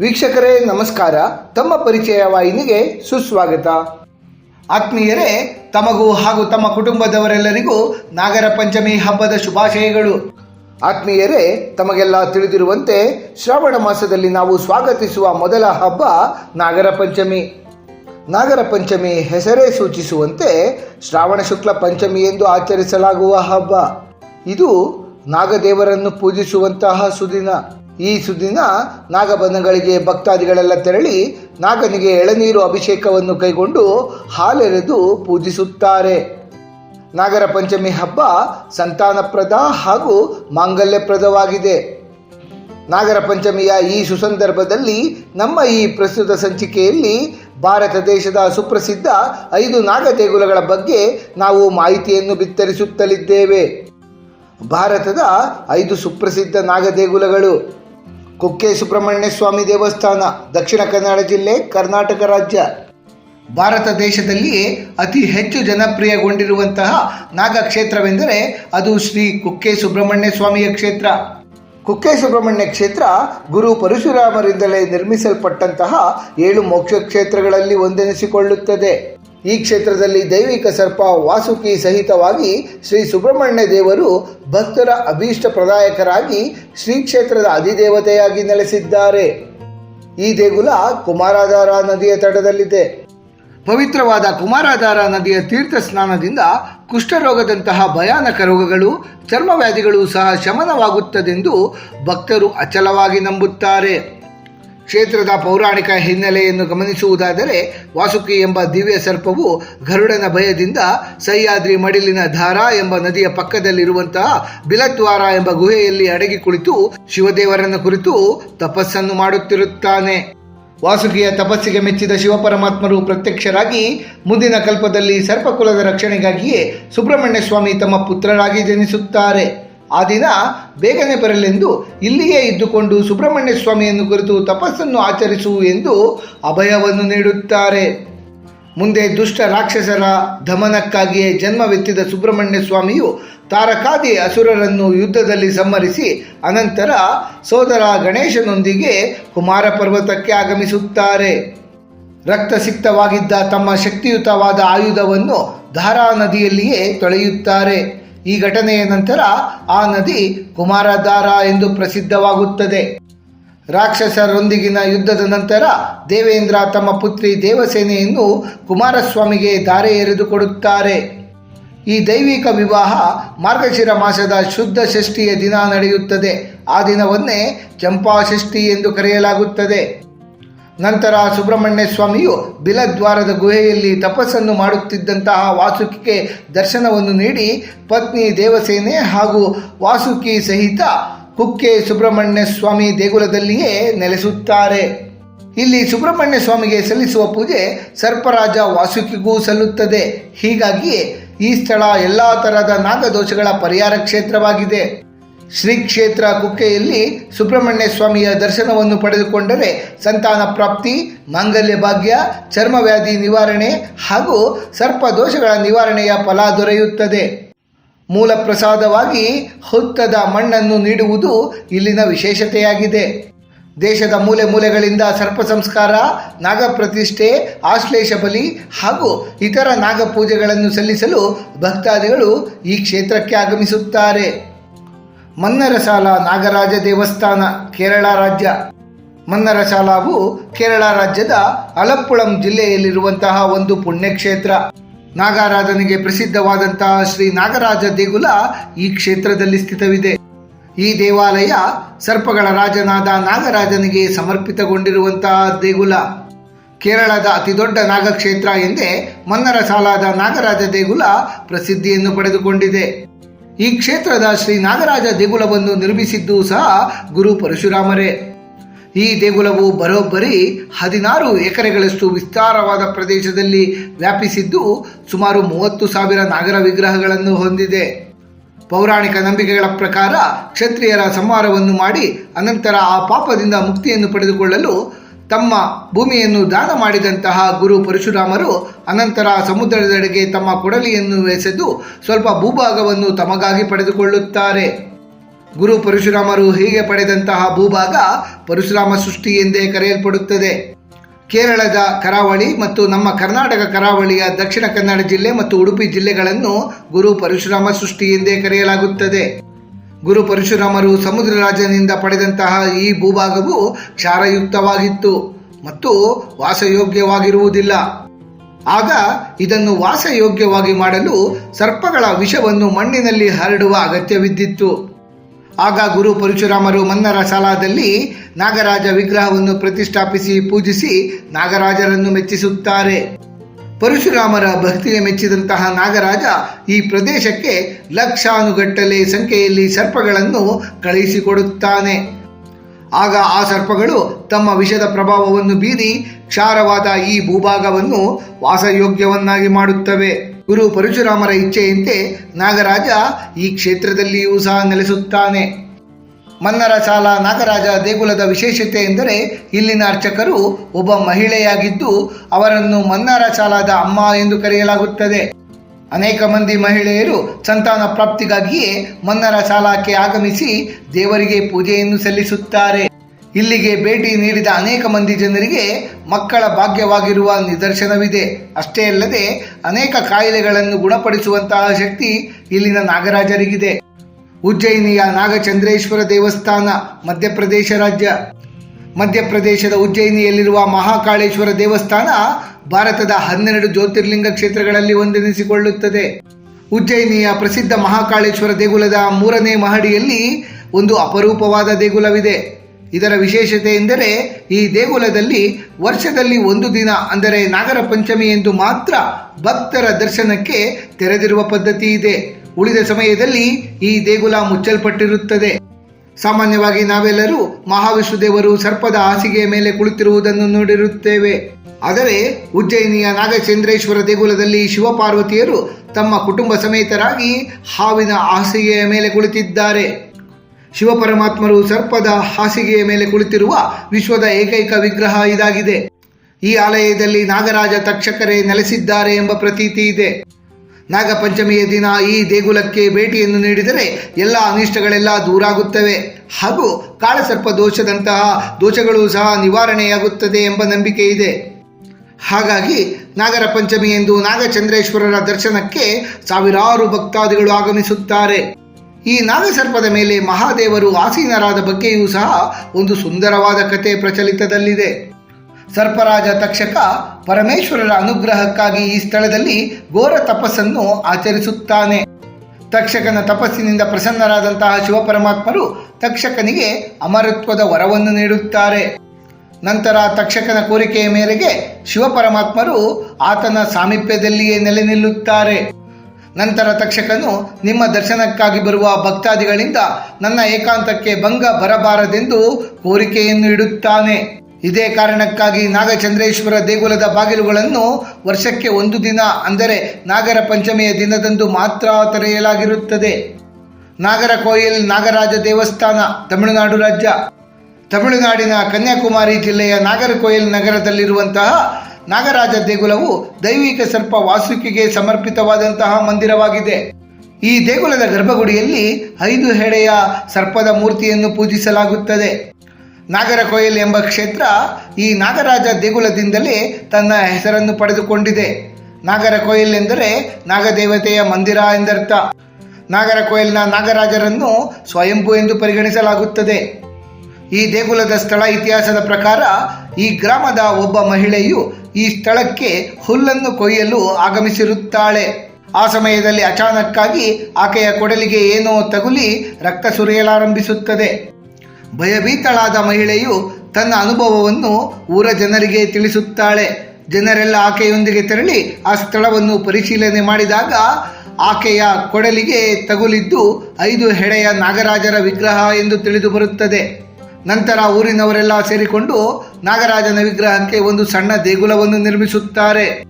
ವೀಕ್ಷಕರೇ, ನಮಸ್ಕಾರ. ತಮ್ಮ ಪರಿಚಯ ವಾಹಿನಿಗೆ ಸುಸ್ವಾಗತ. ಆತ್ಮೀಯರೇ, ತಮಗೂ ಹಾಗೂ ತಮ್ಮ ಕುಟುಂಬದವರೆಲ್ಲರಿಗೂ ನಾಗರ ಪಂಚಮಿ ಹಬ್ಬದ ಶುಭಾಶಯಗಳು. ಆತ್ಮೀಯರೇ, ತಮಗೆಲ್ಲ ತಿಳಿದಿರುವಂತೆ ಶ್ರಾವಣ ಮಾಸದಲ್ಲಿ ನಾವು ಸ್ವಾಗತಿಸುವ ಮೊದಲ ಹಬ್ಬ ನಾಗರ ಪಂಚಮಿ. ನಾಗರ ಪಂಚಮಿ ಹೆಸರೇ ಸೂಚಿಸುವಂತೆ ಶ್ರಾವಣ ಶುಕ್ಲ ಪಂಚಮಿ ಎಂದು ಆಚರಿಸಲಾಗುವ ಹಬ್ಬ. ಇದು ನಾಗದೇವರನ್ನು ಪೂಜಿಸುವಂತಹ ಸುದಿನ. ಈ ಸುದಿನ ನಾಗಬಂಧಗಳಿಗೆ ಭಕ್ತಾದಿಗಳೆಲ್ಲ ತೆರಳಿ ನಾಗನಿಗೆ ಎಳನೀರು ಅಭಿಷೇಕವನ್ನು ಕೈಗೊಂಡು ಹಾಲೆರೆದು ಪೂಜಿಸುತ್ತಾರೆ. ನಾಗರ ಪಂಚಮಿ ಹಬ್ಬ ಸಂತಾನಪ್ರದ ಹಾಗೂ ಮಾಂಗಲ್ಯಪ್ರದವಾಗಿದೆ. ನಾಗರ ಪಂಚಮಿಯ ಈ ಸುಸಂದರ್ಭದಲ್ಲಿ ನಮ್ಮ ಈ ಪ್ರಸ್ತುತ ಸಂಚಿಕೆಯಲ್ಲಿ ಭಾರತ ದೇಶದ ಸುಪ್ರಸಿದ್ಧ ಐದು ನಾಗದೇಗುಲಗಳ ಬಗ್ಗೆ ನಾವು ಮಾಹಿತಿಯನ್ನು ಬಿತ್ತರಿಸುತ್ತಲಿದ್ದೇವೆ. ಭಾರತದ ಐದು ಸುಪ್ರಸಿದ್ಧ ನಾಗ ದೇಗುಲಗಳು ಕುಕ್ಕೆ ಸುಬ್ರಹ್ಮಣ್ಯ ಸ್ವಾಮಿ ದೇವಸ್ಥಾನ, ದಕ್ಷಿಣ ಕನ್ನಡ ಜಿಲ್ಲೆ, ಕರ್ನಾಟಕ ರಾಜ್ಯ. ಭಾರತ ದೇಶದಲ್ಲಿ ಅತಿ ಹೆಚ್ಚು ಜನಪ್ರಿಯಗೊಂಡಿರುವಂತಹ ನಾಗಕ್ಷೇತ್ರವೆಂದರೆ ಅದು ಶ್ರೀ ಕುಕ್ಕೆ ಸುಬ್ರಹ್ಮಣ್ಯ ಸ್ವಾಮಿಯ ಕ್ಷೇತ್ರ. ಕುಕ್ಕೆ ಸುಬ್ರಹ್ಮಣ್ಯ ಕ್ಷೇತ್ರ ಗುರು ಪರಶುರಾಮರಿಂದಲೇ ನಿರ್ಮಿಸಲ್ಪಟ್ಟಂತಹ ಏಳು ಮೋಕ್ಷ ಕ್ಷೇತ್ರಗಳಲ್ಲಿ ಒಂದೆನಿಸಿಕೊಳ್ಳುತ್ತದೆ. ಈ ಕ್ಷೇತ್ರದಲ್ಲಿ ದೈವಿಕ ಸರ್ಪ ವಾಸುಕಿ ಸಹಿತವಾಗಿ ಶ್ರೀ ಸುಬ್ರಹ್ಮಣ್ಯ ದೇವರು ಭಕ್ತರ ಅಭೀಷ್ಟ ಪ್ರದಾಯಕರಾಗಿ ಶ್ರೀ ಕ್ಷೇತ್ರದ ಅಧಿದೇವತೆಯಾಗಿ ನೆಲೆಸಿದ್ದಾರೆ. ಈ ದೇಗುಲ ಕುಮಾರಾಧಾರ ನದಿಯ ತಟದಲ್ಲಿದೆ. ಪವಿತ್ರವಾದ ಕುಮಾರಾಧಾರ ನದಿಯ ತೀರ್ಥ ಸ್ನಾನದಿಂದ ಕುಷ್ಠರೋಗದಂತಹ ಭಯಾನಕ ರೋಗಗಳು, ಚರ್ಮವ್ಯಾಧಿಗಳು ಸಹ ಶಮನವಾಗುತ್ತದೆಂದು ಭಕ್ತರು ಅಚಲವಾಗಿ ನಂಬುತ್ತಾರೆ. ಕ್ಷೇತ್ರದ ಪೌರಾಣಿಕ ಹಿನ್ನೆಲೆಯನ್ನು ಗಮನಿಸುವುದಾದರೆ ವಾಸುಕಿ ಎಂಬ ದಿವ್ಯ ಸರ್ಪವು ಗರುಡನ ಭಯದಿಂದ ಸಹ್ಯಾದ್ರಿ ಮಡಿಲಿನ ಧಾರಾ ಎಂಬ ನದಿಯ ಪಕ್ಕದಲ್ಲಿರುವಂತಹ ಬಿಲದ್ವಾರ ಎಂಬ ಗುಹೆಯಲ್ಲಿ ಅಡಗಿ ಕುಳಿತು ಶಿವದೇವರನ್ನು ಕುರಿತು ತಪಸ್ಸನ್ನು ಮಾಡುತ್ತಿರುತ್ತಾನೆ. ವಾಸುಕಿಯ ತಪಸ್ಸಿಗೆ ಮೆಚ್ಚಿದ ಶಿವಪರಮಾತ್ಮರು ಪ್ರತ್ಯಕ್ಷರಾಗಿ ಮುಂದಿನ ಕಲ್ಪದಲ್ಲಿ ಸರ್ಪಕುಲದ ರಕ್ಷಣೆಗಾಗಿಯೇ ಸುಬ್ರಹ್ಮಣ್ಯ ಸ್ವಾಮಿ ತಮ್ಮ ಪುತ್ರರಾಗಿ ಜನಿಸುತ್ತಾರೆ. ಆ ದಿನ ಬೇಗನೆ ಬರಲೆಂದು ಇಲ್ಲಿಯೇ ಇದ್ದುಕೊಂಡು ಸುಬ್ರಹ್ಮಣ್ಯ ಸ್ವಾಮಿಯನ್ನು ಕುರಿತು ತಪಸ್ಸನ್ನು ಆಚರಿಸು ಎಂದು ಅಭಯವನ್ನು ನೀಡುತ್ತಾರೆ. ಮುಂದೆ ದುಷ್ಟ ರಾಕ್ಷಸರ ದಮನಕ್ಕಾಗಿಯೇ ಜನ್ಮವೆತ್ತಿದ ಸುಬ್ರಹ್ಮಣ್ಯ ಸ್ವಾಮಿಯು ತಾರಕಾದಿ ಅಸುರರನ್ನು ಯುದ್ಧದಲ್ಲಿ ಸಂಹರಿಸಿ ಅನಂತರ ಸೋದರ ಗಣೇಶನೊಂದಿಗೆ ಕುಮಾರ ಪರ್ವತಕ್ಕೆ ಆಗಮಿಸುತ್ತಾರೆ. ರಕ್ತಸಿಕ್ತವಾಗಿದ್ದ ತಮ್ಮ ಶಕ್ತಿಯುತವಾದ ಆಯುಧವನ್ನು ಧಾರಾ ನದಿಯಲ್ಲಿಯೇ ತೊಳೆಯುತ್ತಾರೆ. ಈ ಘಟನೆಯ ನಂತರ ಆ ನದಿ ಕುಮಾರಧಾರ ಎಂದು ಪ್ರಸಿದ್ಧವಾಗುತ್ತದೆ. ರಾಕ್ಷಸರೊಂದಿಗಿನ ಯುದ್ಧದ ನಂತರ ದೇವೇಂದ್ರ ತಮ್ಮ ಪುತ್ರಿ ದೇವಸೇನೆಯನ್ನು ಕುಮಾರಸ್ವಾಮಿಗೆ ದಾರೆ ಎರೆದುಕೊಡುತ್ತಾರೆ ಈ ದೈವಿಕ ವಿವಾಹ ಮಾರ್ಗಶಿರ ಮಾಸದ ಶುದ್ಧ ಷಷ್ಠಿಯ ದಿನ ನಡೆಯುತ್ತದೆ. ಆ ದಿನವನ್ನೇ ಚಂಪಾಷಷ್ಠಿ ಎಂದು ಕರೆಯಲಾಗುತ್ತದೆ. ನಂತರ ಸುಬ್ರಹ್ಮಣ್ಯ ಸ್ವಾಮಿಯು ಬಿಲದ್ವಾರದ ಗುಹೆಯಲ್ಲಿ ತಪಸ್ಸನ್ನು ಮಾಡುತ್ತಿದ್ದಂತಹ ವಾಸುಕಿಗೆ ದರ್ಶನವನ್ನು ನೀಡಿ ಪತ್ನಿ ದೇವಸೇನೆ ಹಾಗೂ ವಾಸುಕಿ ಸಹಿತ ಕುಕ್ಕೆ ಸುಬ್ರಹ್ಮಣ್ಯ ಸ್ವಾಮಿ ದೇಗುಲದಲ್ಲಿಯೇ ನೆಲೆಸುತ್ತಾರೆ. ಇಲ್ಲಿ ಸುಬ್ರಹ್ಮಣ್ಯ ಸ್ವಾಮಿಗೆ ಸಲ್ಲಿಸುವ ಪೂಜೆ ಸರ್ಪರಾಜ ವಾಸುಕಿಗೂ ಸಲ್ಲುತ್ತದೆ. ಹೀಗಾಗಿಯೇ ಈ ಸ್ಥಳ ಎಲ್ಲ ತರಹದ ನಾಗದೋಷಗಳ ಪರಿಹಾರ ಕ್ಷೇತ್ರವಾಗಿದೆ. ಶ್ರೀ ಕ್ಷೇತ್ರ ಕುಕ್ಕೆಯಲ್ಲಿ ಸುಬ್ರಹ್ಮಣ್ಯ ಸ್ವಾಮಿಯ ದರ್ಶನವನ್ನು ಪಡೆದುಕೊಂಡರೆ ಸಂತಾನ ಪ್ರಾಪ್ತಿ, ಮಾಂಗಲ್ಯ ಭಾಗ್ಯ ಚರ್ಮವ್ಯಾಧಿ ನಿವಾರಣೆ ಹಾಗೂ ಸರ್ಪ ದೋಷಗಳ ನಿವಾರಣೆಯ ಫಲ ದೊರೆಯುತ್ತದೆ. ಮೂಲ ಪ್ರಸಾದವಾಗಿ ಹುತ್ತದ ಮಣ್ಣನ್ನು ನೀಡುವುದು ಇಲ್ಲಿನ ವಿಶೇಷತೆಯಾಗಿದೆ. ದೇಶದ ಮೂಲೆ ಮೂಲೆಗಳಿಂದ ಸರ್ಪ ಸಂಸ್ಕಾರ, ನಾಗ ಪ್ರತಿಷ್ಠೆ, ಆಶ್ಲೇಷ ಬಲಿ ಹಾಗೂ ಇತರ ನಾಗ ಪೂಜೆಗಳನ್ನು ಸಲ್ಲಿಸಲು ಭಕ್ತಾದಿಗಳು ಈ ಕ್ಷೇತ್ರಕ್ಕೆ ಆಗಮಿಸುತ್ತಾರೆ. ಮನ್ನರಸಾಲ ನಾಗರಾಜ ದೇವಸ್ಥಾನ, ಕೇರಳ ರಾಜ್ಯ. ಮನ್ನರಸಾಲವು ಕೇರಳ ರಾಜ್ಯದ ಅಲಪ್ಪುಳಂ ಜಿಲ್ಲೆಯಲ್ಲಿರುವಂತಹ ಒಂದು ಪುಣ್ಯಕ್ಷೇತ್ರ. ನಾಗಾರಾಧನೆಗೆ ಪ್ರಸಿದ್ಧವಾದಂತಹ ಶ್ರೀ ನಾಗರಾಜ ದೇಗುಲ ಈ ಕ್ಷೇತ್ರದಲ್ಲಿ ಸ್ಥಿತವಿದೆ. ಈ ದೇವಾಲಯ ಸರ್ಪಗಳ ರಾಜನಾದ ನಾಗರಾಜನಿಗೆ ಸಮರ್ಪಿತಗೊಂಡಿರುವಂತಹ ದೇಗುಲ. ಕೇರಳದ ಅತಿದೊಡ್ಡ ನಾಗಕ್ಷೇತ್ರ ಎಂದೇ ಮನ್ನರ ಸಾಲಾದ ನಾಗರಾಜ ದೇಗುಲ ಪ್ರಸಿದ್ಧಿಯನ್ನು ಪಡೆದುಕೊಂಡಿದೆ. ಈ ಕ್ಷೇತ್ರದ ಶ್ರೀ ನಾಗರಾಜ ದೇಗುಲವನ್ನು ನಿರ್ಮಿಸಿದ್ದು ಸಹ ಗುರು ಪರಶುರಾಮರೇ. ಈ ದೇಗುಲವು ಬರೋಬ್ಬರಿ ಹದಿನಾರು ಎಕರೆಗಳಷ್ಟು ವಿಸ್ತಾರವಾದ ಪ್ರದೇಶದಲ್ಲಿ ವ್ಯಾಪಿಸಿದ್ದು ಸುಮಾರು ಮೂವತ್ತು ಸಾವಿರ ನಾಗರ ವಿಗ್ರಹಗಳನ್ನು ಹೊಂದಿದೆ. ಪೌರಾಣಿಕ ನಂಬಿಕೆಗಳ ಪ್ರಕಾರ ಕ್ಷತ್ರಿಯರ ಸಂಹಾರವನ್ನು ಮಾಡಿ ಅನಂತರ ಆ ಪಾಪದಿಂದ ಮುಕ್ತಿಯನ್ನು ಪಡೆದುಕೊಳ್ಳಲು ತಮ್ಮ ಭೂಮಿಯನ್ನು ದಾನ ಮಾಡಿದಂತಹ ಗುರು ಪರಶುರಾಮರು ಅನಂತರ ಸಮುದ್ರದೆಡೆಗೆ ತಮ್ಮ ಕೊಡಲಿಯನ್ನು ಎಸೆದು ಸ್ವಲ್ಪ ಭೂಭಾಗವನ್ನು ತಮಗಾಗಿ ಪಡೆದುಕೊಳ್ಳುತ್ತಾರೆ. ಗುರು ಪರಶುರಾಮರು ಹೀಗೆ ಪಡೆದಂತಹ ಭೂಭಾಗ ಪರಶುರಾಮ ಸೃಷ್ಟಿ ಎಂದೇ ಕರೆಯಲ್ಪಡುತ್ತದೆ. ಕೇರಳದ ಕರಾವಳಿ ಮತ್ತು ನಮ್ಮ ಕರ್ನಾಟಕ ಕರಾವಳಿಯ ದಕ್ಷಿಣ ಕನ್ನಡ ಜಿಲ್ಲೆ ಮತ್ತು ಉಡುಪಿ ಜಿಲ್ಲೆಗಳನ್ನು ಗುರು ಪರಶುರಾಮ ಸೃಷ್ಟಿ ಎಂದೇ ಕರೆಯಲಾಗುತ್ತದೆ. ಗುರು ಪರಶುರಾಮರು ಸಮುದ್ರ ರಾಜನಿಂದ ಪಡೆದಂತಹ ಈ ಭೂಭಾಗವು ಕ್ಷಾರಯುಕ್ತವಾಗಿತ್ತು ಮತ್ತು ವಾಸಯೋಗ್ಯವಾಗಿರುವುದಿಲ್ಲ. ಆಗ ಇದನ್ನು ವಾಸಯೋಗ್ಯವಾಗಿ ಮಾಡಲು ಸರ್ಪಗಳ ವಿಷವನ್ನು ಮಣ್ಣಿನಲ್ಲಿ ಹರಡುವ ಅಗತ್ಯವಿದ್ದಿತ್ತು. ಆಗ ಗುರು ಪರಶುರಾಮರು ಮನ್ನರ ಸಾಲಾದಲ್ಲಿ ನಾಗರಾಜ ವಿಗ್ರಹವನ್ನು ಪ್ರತಿಷ್ಠಾಪಿಸಿ ಪೂಜಿಸಿ ನಾಗರಾಜರನ್ನು ಮೆಚ್ಚಿಸುತ್ತಾರೆ. ಪರಶುರಾಮರ ಭಕ್ತಿಗೆ ಮೆಚ್ಚಿದಂತಹ ನಾಗರಾಜ ಈ ಪ್ರದೇಶಕ್ಕೆ ಲಕ್ಷಾನುಗಟ್ಟಲೆ ಸಂಖ್ಯೆಯಲ್ಲಿ ಸರ್ಪಗಳನ್ನು ಕಳುಹಿಸಿಕೊಡುತ್ತಾನೆ. ಆಗ ಆ ಸರ್ಪಗಳು ತಮ್ಮ ವಿಷದ ಪ್ರಭಾವವನ್ನು ಬೀರಿ ಕ್ಷಾರವಾದ ಈ ಭೂಭಾಗವನ್ನು ವಾಸಯೋಗ್ಯವನ್ನಾಗಿ ಮಾಡುತ್ತವೆ. ಗುರು ಪರಶುರಾಮರ ಇಚ್ಛೆಯಂತೆ ನಾಗರಾಜ ಈ ಕ್ಷೇತ್ರದಲ್ಲಿಯೂ ಸಹ ನೆಲೆಸುತ್ತಾನೆ. ಮನ್ನರ ಸಾಲ ನಾಗರಾಜ ದೇಗುಲದ ವಿಶೇಷತೆ ಎಂದರೆ ಇಲ್ಲಿನ ಅರ್ಚಕರು ಒಬ್ಬ ಮಹಿಳೆಯಾಗಿದ್ದು ಅವರನ್ನು ಮನ್ನಾರ ಸಾಲದ ಅಮ್ಮ ಎಂದು ಕರೆಯಲಾಗುತ್ತದೆ. ಅನೇಕ ಮಂದಿ ಮಹಿಳೆಯರು ಸಂತಾನ ಪ್ರಾಪ್ತಿಗಾಗಿಯೇ ಮನ್ನರ ಸಾಲಕ್ಕೆ ಆಗಮಿಸಿ ದೇವರಿಗೆ ಪೂಜೆಯನ್ನು ಸಲ್ಲಿಸುತ್ತಾರೆ. ಇಲ್ಲಿಗೆ ಭೇಟಿ ನೀಡಿದ ಅನೇಕ ಮಂದಿ ಜನರಿಗೆ ಮಕ್ಕಳ ಭಾಗ್ಯವಾಗಿರುವ ನಿದರ್ಶನವಿದೆ. ಅಷ್ಟೇ ಅಲ್ಲದೆ ಅನೇಕ ಕಾಯಿಲೆಗಳನ್ನು ಗುಣಪಡಿಸುವಂತಹ ಶಕ್ತಿ ಇಲ್ಲಿನ ನಾಗರಾಜರಿಗಿದೆ. ಉಜ್ಜಯಿನಿಯ ನಾಗಚಂದ್ರೇಶ್ವರ ದೇವಸ್ಥಾನ, ಮಧ್ಯಪ್ರದೇಶ ರಾಜ್ಯ. ಮಧ್ಯಪ್ರದೇಶದ ಉಜ್ಜಯಿನಿಯಲ್ಲಿರುವ ಮಹಾಕಾಳೇಶ್ವರ ದೇವಸ್ಥಾನ ಭಾರತದ ಹನ್ನೆರಡು ಜ್ಯೋತಿರ್ಲಿಂಗ ಕ್ಷೇತ್ರಗಳಲ್ಲಿ ಒಂದೆನಿಸಿಕೊಳ್ಳುತ್ತದೆ. ಉಜ್ಜಯಿನಿಯ ಪ್ರಸಿದ್ಧ ಮಹಾಕಾಳೇಶ್ವರ ದೇಗುಲದ ಮೂರನೇ ಮಹಡಿಯಲ್ಲಿ ಒಂದು ಅಪರೂಪವಾದ ದೇಗುಲವಿದೆ. ಇದರ ವಿಶೇಷತೆ ಎಂದರೆ ಈ ದೇಗುಲದಲ್ಲಿ ವರ್ಷದಲ್ಲಿ ಒಂದು ದಿನ ಅಂದರೆ ನಾಗರ ಪಂಚಮಿ ಎಂದು ಮಾತ್ರ ಭಕ್ತರ ದರ್ಶನಕ್ಕೆ ತೆರೆದಿರುವ ಪದ್ಧತಿ ಇದೆ. ಉಳಿದ ಸಮಯದಲ್ಲಿ ಈ ದೇಗುಲ ಮುಚ್ಚಲ್ಪಟ್ಟಿರುತ್ತದೆ. ಸಾಮಾನ್ಯವಾಗಿ ನಾವೆಲ್ಲರೂ ಮಹಾವಿಷ್ಣುದೇವರು ಸರ್ಪದ ಹಾಸಿಗೆಯ ಮೇಲೆ ಕುಳಿತಿರುವುದನ್ನು ನೋಡಿರುತ್ತೇವೆ. ಆದರೆ ಉಜ್ಜಯಿನಿಯ ನಾಗಚಂದ್ರೇಶ್ವರ ದೇಗುಲದಲ್ಲಿ ಶಿವಪಾರ್ವತಿಯರು ತಮ್ಮ ಕುಟುಂಬ ಸಮೇತರಾಗಿ ಹಾವಿನ ಹಾಸಿಗೆಯ ಮೇಲೆ ಕುಳಿತಿದ್ದಾರೆ. ಶಿವಪರಮಾತ್ಮರು ಸರ್ಪದ ಹಾಸಿಗೆಯ ಮೇಲೆ ಕುಳಿತಿರುವ ವಿಶ್ವದ ಏಕೈಕ ವಿಗ್ರಹ ಇದಾಗಿದೆ. ಈ ಆಲಯದಲ್ಲಿ ನಾಗರಾಜ ತಕ್ಷಕರೇ ನೆಲೆಸಿದ್ದಾರೆ ಎಂಬ ಪ್ರತೀತಿ ಇದೆ. ನಾಗಪಂಚಮಿಯ ದಿನ ಈ ದೇಗುಲಕ್ಕೆ ಭೇಟಿಯನ್ನು ನೀಡಿದರೆ ಎಲ್ಲ ಅನಿಷ್ಟಗಳೆಲ್ಲ ದೂರಾಗುತ್ತವೆ. ಹಾಗೂ ಕಾಳಸರ್ಪ ದೋಷದಂತಹ ದೋಷಗಳು ಸಹ ನಿವಾರಣೆಯಾಗುತ್ತದೆ ಎಂಬ ನಂಬಿಕೆ ಇದೆ. ಹಾಗಾಗಿ ನಾಗರ ಪಂಚಮಿ ಎಂದು ನಾಗಚಂದ್ರೇಶ್ವರರ ದರ್ಶನಕ್ಕೆ ಸಾವಿರಾರು ಭಕ್ತಾದಿಗಳು ಆಗಮಿಸುತ್ತಾರೆ. ಈ ನಾಗಸರ್ಪದ ಮೇಲೆ ಮಹಾದೇವರು ಆಸೀನರಾದ ಬಗ್ಗೆಯೂ ಸಹ ಒಂದು ಸುಂದರವಾದ ಕತೆ ಪ್ರಚಲಿತದಲ್ಲಿದೆ. ಸರ್ಪರಾಜ ತಕ್ಷಕ ಪರಮೇಶ್ವರರ ಅನುಗ್ರಹಕ್ಕಾಗಿ ಈ ಸ್ಥಳದಲ್ಲಿ ಘೋರ ತಪಸ್ಸನ್ನು ಆಚರಿಸುತ್ತಾನೆ. ತಕ್ಷಕನ ತಪಸ್ಸಿನಿಂದ ಪ್ರಸನ್ನರಾದಂತಹ ಶಿವಪರಮಾತ್ಮರು ತಕ್ಷಕನಿಗೆ ಅಮರತ್ವದ ವರವನ್ನು ನೀಡುತ್ತಾರೆ. ನಂತರ ತಕ್ಷಕನ ಕೋರಿಕೆಯ ಮೇರೆಗೆ ಶಿವಪರಮಾತ್ಮರು ಆತನ ಸಾಮೀಪ್ಯದಲ್ಲಿಯೇ ನೆಲೆ ನಿಲ್ಲುತ್ತಾರೆ. ನಂತರ ತಕ್ಷಕನು ನಿಮ್ಮ ದರ್ಶನಕ್ಕಾಗಿ ಬರುವ ಭಕ್ತಾದಿಗಳಿಂದ ನನ್ನ ಏಕಾಂತಕ್ಕೆ ಭಂಗ ಬರಬಾರದೆಂದು ಕೋರಿಕೆಯನ್ನು ಇಡುತ್ತಾನೆ. ಇದೇ ಕಾರಣಕ್ಕಾಗಿ ನಾಗಚಂದ್ರೇಶ್ವರ ದೇಗುಲದ ಬಾಗಿಲುಗಳನ್ನು ವರ್ಷಕ್ಕೆ ಒಂದು ದಿನ, ಅಂದರೆ ನಾಗರ ಪಂಚಮಿಯ ದಿನದಂದು ಮಾತ್ರ ತೆರೆಯಲಾಗಿರುತ್ತದೆ. ನಾಗರಕೋಯಿಲ್ ನಾಗರಾಜ ದೇವಸ್ಥಾನ, ತಮಿಳುನಾಡು ರಾಜ್ಯ. ತಮಿಳುನಾಡಿನ ಕನ್ಯಾಕುಮಾರಿ ಜಿಲ್ಲೆಯ ನಾಗರಕೋಯಿಲ್ ನಗರದಲ್ಲಿರುವಂತಹ ನಾಗರಾಜ ದೇಗುಲವು ದೈವಿಕ ಸರ್ಪ ವಾಸುಕಿಗೆ ಸಮರ್ಪಿತವಾದಂತಹ ಮಂದಿರವಾಗಿದೆ. ಈ ದೇಗುಲದ ಗರ್ಭಗುಡಿಯಲ್ಲಿ ಐದು ಹೆಡೆಯ ಸರ್ಪದ ಮೂರ್ತಿಯನ್ನು ಪೂಜಿಸಲಾಗುತ್ತದೆ. ನಾಗರಕೋಯಿಲ್ ಎಂಬ ಕ್ಷೇತ್ರ ಈ ನಾಗರಾಜ ದೇಗುಲದಿಂದಲೇ ತನ್ನ ಹೆಸರನ್ನು ಪಡೆದುಕೊಂಡಿದೆ. ನಾಗರಕೊಯಿಲ್ ಎಂದರೆ ನಾಗದೇವತೆಯ ಮಂದಿರ ಎಂದರ್ಥ. ನಾಗರಕೊಯಿಲ್ನ ನಾಗರಾಜರನ್ನು ಸ್ವಯಂಭೂ ಎಂದು ಪರಿಗಣಿಸಲಾಗುತ್ತದೆ. ಈ ದೇಗುಲದ ಸ್ಥಳ ಇತಿಹಾಸದ ಪ್ರಕಾರ ಈ ಗ್ರಾಮದ ಒಬ್ಬ ಮಹಿಳೆಯು ಈ ಸ್ಥಳಕ್ಕೆ ಹುಲ್ಲನ್ನು ಕೊಯ್ಯಲು ಆಗಮಿಸಿರುತ್ತಾಳೆ. ಆ ಸಮಯದಲ್ಲಿ ಅಚಾನಕ್ಕಾಗಿ ಆಕೆಯ ಕೊಡಲಿಗೆ ಏನೋ ತಗುಲಿ ರಕ್ತ ಸುರಿಯಲಾರಂಭಿಸುತ್ತದೆ. ಭಯಭೀತಳಾದ ಮಹಿಳೆಯು ತನ್ನ ಅನುಭವವನ್ನು ಊರ ಜನರಿಗೆ ತಿಳಿಸುತ್ತಾಳೆ. ಜನರೆಲ್ಲ ಆಕೆಯೊಂದಿಗೆ ತೆರಳಿ ಆ ಸ್ಥಳವನ್ನು ಪರಿಶೀಲನೆ ಮಾಡಿದಾಗ ಆಕೆಯ ಕೊಡಲಿಗೆ ತಗುಲಿದ್ದು ಐದು ಹೆಡೆಯ ನಾಗರಾಜರ ವಿಗ್ರಹ ಎಂದು ತಿಳಿದು ಬರುತ್ತದೆ ನಂತರ ಊರಿನವರೆಲ್ಲ ಸೇರಿಕೊಂಡು ನಾಗರಾಜನ ವಿಗ್ರಹಕ್ಕೆ ಒಂದು ಸಣ್ಣ ದೇಗುಲವನ್ನು ನಿರ್ಮಿಸುತ್ತಾರೆ.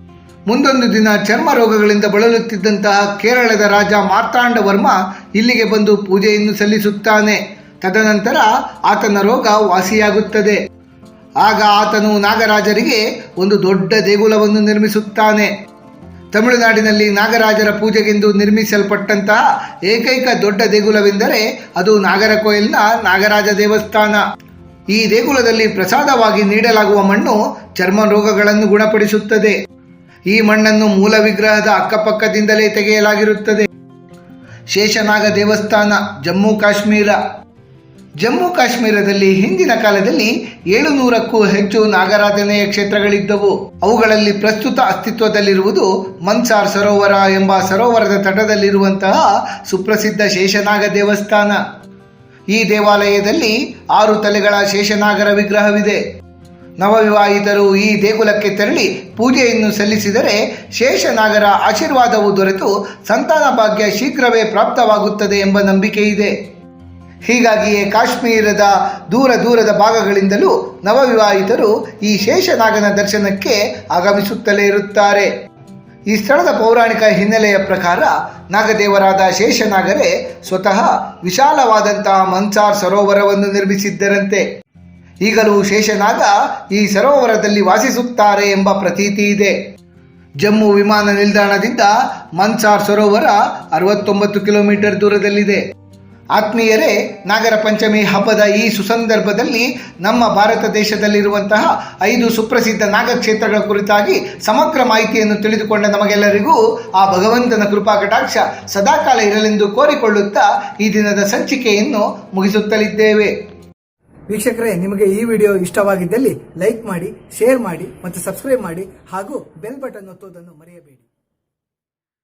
ಮುಂದೊಂದು ದಿನ ಚರ್ಮ ರೋಗಗಳಿಂದ ಬಳಲುತ್ತಿದ್ದಂತಹ ಕೇರಳದ ರಾಜ ಮಾರ್ತಾಂಡ ವರ್ಮ ಇಲ್ಲಿಗೆ ಬಂದು ಪೂಜೆಯನ್ನು ಸಲ್ಲಿಸುತ್ತಾನೆ. ತದನಂತರ ಆತನ ರೋಗ ವಾಸಿಯಾಗುತ್ತದೆ. ಆಗ ಆತನು ನಾಗರಾಜರಿಗೆ ಒಂದು ದೊಡ್ಡ ದೇಗುಲವನ್ನು ನಿರ್ಮಿಸುತ್ತಾನೆ. ತಮಿಳುನಾಡಿನಲ್ಲಿ ನಾಗರಾಜರ ಪೂಜೆಗೆಂದು ನಿರ್ಮಿಸಲ್ಪಟ್ಟಂತಹ ಏಕೈಕ ದೊಡ್ಡ ದೇಗುಲವೆಂದರೆ ಅದು ನಾಗರಕೋಯಿಲ್ನ ನಾಗರಾಜ ದೇವಸ್ಥಾನ. ಈ ದೇಗುಲದಲ್ಲಿ ಪ್ರಸಾದವಾಗಿ ನೀಡಲಾಗುವ ಮಣ್ಣು ಚರ್ಮ ರೋಗಗಳನ್ನು ಗುಣಪಡಿಸುತ್ತದೆ. ಈ ಮಣ್ಣನ್ನು ಮೂಲ ವಿಗ್ರಹದ ಅಕ್ಕಪಕ್ಕದಿಂದಲೇ ತೆಗೆಯಲಾಗಿರುತ್ತದೆ. ಶೇಷನಾಗ ದೇವಸ್ಥಾನ, ಜಮ್ಮು ಕಾಶ್ಮೀರ. ಜಮ್ಮು ಕಾಶ್ಮೀರದಲ್ಲಿ ಹಿಂದಿನ ಕಾಲದಲ್ಲಿ ಏಳುನೂರಕ್ಕೂ ಹೆಚ್ಚು ನಾಗರಾಧನೆಯ ಕ್ಷೇತ್ರಗಳಿದ್ದವು. ಅವುಗಳಲ್ಲಿ ಪ್ರಸ್ತುತ ಅಸ್ತಿತ್ವದಲ್ಲಿರುವುದು ಮನ್ಸಾರ್ ಸರೋವರ ಎಂಬ ಸರೋವರದ ತಟದಲ್ಲಿರುವಂತಹ ಸುಪ್ರಸಿದ್ಧ ಶೇಷನಾಗ ದೇವಸ್ಥಾನ. ಈ ದೇವಾಲಯದಲ್ಲಿ ಆರು ತಲೆಗಳ ಶೇಷನಾಗರ ವಿಗ್ರಹವಿದೆ. ನವವಿವಾಹಿತರು ಈ ದೇಗುಲಕ್ಕೆ ತೆರಳಿ ಪೂಜೆಯನ್ನು ಸಲ್ಲಿಸಿದರೆ ಶೇಷನಾಗರ ಆಶೀರ್ವಾದವು ದೊರೆತು, ಸಂತಾನ ಭಾಗ್ಯ ಶೀಘ್ರವೇ ಪ್ರಾಪ್ತವಾಗುತ್ತದೆ ಎಂಬ ನಂಬಿಕೆ ಇದೆ ಹೀಗಾಗಿಯೇ ಕಾಶ್ಮೀರದ ದೂರ ದೂರದ ಭಾಗಗಳಿಂದಲೂ ನವವಿವಾಹಿತರು ಈ ಶೇಷನಾಗನ ದರ್ಶನಕ್ಕೆ ಆಗಮಿಸುತ್ತಲೇ ಇರುತ್ತಾರೆ. ಈ ಸ್ಥಳದ ಪೌರಾಣಿಕ ಹಿನ್ನೆಲೆಯ ಪ್ರಕಾರ ನಾಗದೇವರಾದ ಶೇಷನಾಗರೇ ಸ್ವತಃ ವಿಶಾಲವಾದಂತಹ ಮನ್ಸಾರ್ ಸರೋವರವನ್ನು ನಿರ್ಮಿಸಿದ್ದರಂತೆ. ಈಗಲೂ ಶೇಷನಾಗ ಈ ಸರೋವರದಲ್ಲಿ ವಾಸಿಸುತ್ತಾರೆ ಎಂಬ ಪ್ರತೀತಿ ಇದೆ. ಜಮ್ಮು ವಿಮಾನ ನಿಲ್ದಾಣದಿಂದ ಮನ್ಸಾರ್ ಸರೋವರ ಅರವತ್ತೊಂಬತ್ತು ಕಿಲೋಮೀಟರ್ ದೂರದಲ್ಲಿದೆ. ಆತ್ಮೀಯರೇ, ನಾಗರ ಪಂಚಮಿ ಹಬ್ಬದ ಈ ಸುಸಂದರ್ಭದಲ್ಲಿ ನಮ್ಮ ಭಾರತ ದೇಶದಲ್ಲಿರುವಂತಹ ಐದು ಸುಪ್ರಸಿದ್ಧ ನಾಗಕ್ಷೇತ್ರಗಳ ಕುರಿತಾಗಿ ಸಮಗ್ರ ಮಾಹಿತಿಯನ್ನು ತಿಳಿದುಕೊಂಡ ನಮಗೆಲ್ಲರಿಗೂ ಆ ಭಗವಂತನ ಕೃಪಾ ಕಟಾಕ್ಷ ಸದಾಕಾಲ ಇರಲೆಂದು ಕೋರಿಕೊಳ್ಳುತ್ತಾ ಈ ದಿನದ ಸಂಚಿಕೆಯನ್ನು ಮುಗಿಸುತ್ತಲಿದ್ದೇವೆ. ವೀಕ್ಷಕರೇ, ನಿಮಗೆ ಈ ವಿಡಿಯೋ ಇಷ್ಟವಾಗಿದ್ದಲ್ಲಿ ಲೈಕ್ ಮಾಡಿ, ಶೇರ್ ಮಾಡಿ ಮತ್ತು ಸಬ್ಸ್ಕ್ರೈಬ್ ಮಾಡಿ ಹಾಗೂ ಬೆಲ್ ಬಟನ್ ಒತ್ತುವುದನ್ನು ಮರೆಯಬೇಡಿ.